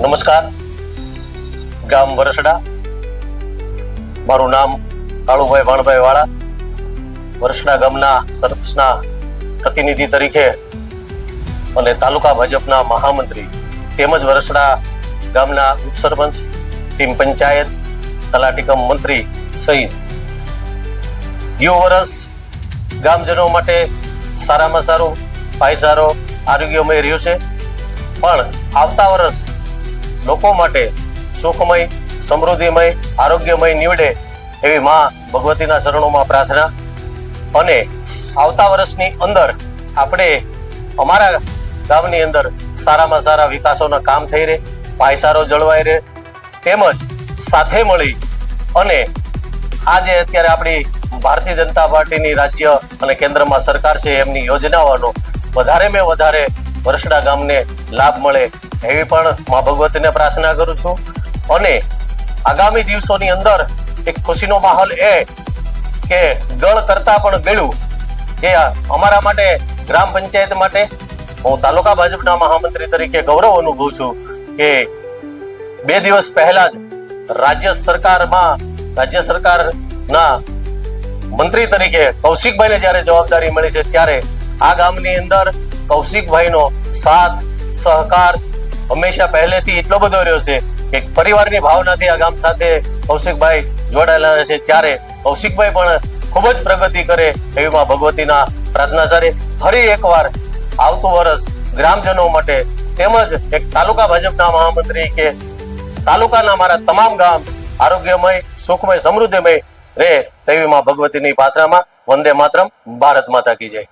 નમસ્કાર. ગામ વરસડા. મારું નામ કાળુભાઈ ભાણભાઈ વાળા. વરસડા ગામના સરપંચના પ્રતિનિધિ તરીકે અને તાલુકા ભાજપના મહામંત્રી તેમજ વરસડા ગામના ઉપસરપંચ, ટીમ પંચાયત, તલાટીકમ મંત્રી સહિત ગયો વર્ષ ગામજનો માટે સારામાં સારું ભાઈચારો આરોગ્યમય રહ્યું છે. પણ આવતા વર્ષ લોકો માટે સુખમય, સમૃદ્ધિમય, આરોગ્યમય નીવડે એવી માં ભગવતીના શરણોમાં પ્રાર્થના. અને આવતા વર્ષની અંદર આપણે અમારા ગામની અંદર સારામાં સારા વિકાસોના કામ થઈ રહે, પાયસારો જળવાઈ રહે, તેમજ સાથે મળી અને આજે અત્યારે આપણી ભારતીય જનતા પાર્ટીની રાજ્ય અને કેન્દ્રમાં સરકાર છે એમની યોજનાઓનો વધારે મેં વધારે વરસડા ગામને લાભ મળે એવી પણ મા ભગવતીને પ્રાર્થના કરું છું. અને આગામી દિવસોની અંદર એક ખુશીનો માહોલ એ કે ગળ કરતા પણ ગળ્યું એ અમારા માટે ગ્રામ પંચાયત માટે હું તાલુકા ભાજપના મહામંત્રી તરીકે ગૌરવ અનુભવું છું કે બે દિવસ પહેલા જ રાજ્ય સરકારમાં રાજ્ય સરકારના મંત્રી તરીકે કૌશિકભાઈને જ્યારે જવાબદારી મળી છે ત્યારે આ ગામની અંદર કૌશિકભાઈનો સાથ, સહકાર હંમેશા પહેલેથી એટલો બધો રહ્યો છે કે પરિવારની ભાવનાથી આ ગામ સાથે કૌશિકભાઈ જોડાયેલા છે. ત્યારે કૌશિકભાઈ પણ ખૂબ જ પ્રગતિ કરે એવી માં ભગવતીના પ્રાર્થના સાથે ફરી એકવાર આવતું વર્ષ ગ્રામજનો માટે તેમજ એક તાલુકા ભાજપના મહામંત્રી કે તાલુકાના મારા તમામ ગામ આરોગ્યમય, સુખમય, સમૃદ્ધિમય રહે તેવી માં ભગવતીની પાત્રામાં વંદે માતરમ, ભારત માતા કી જય.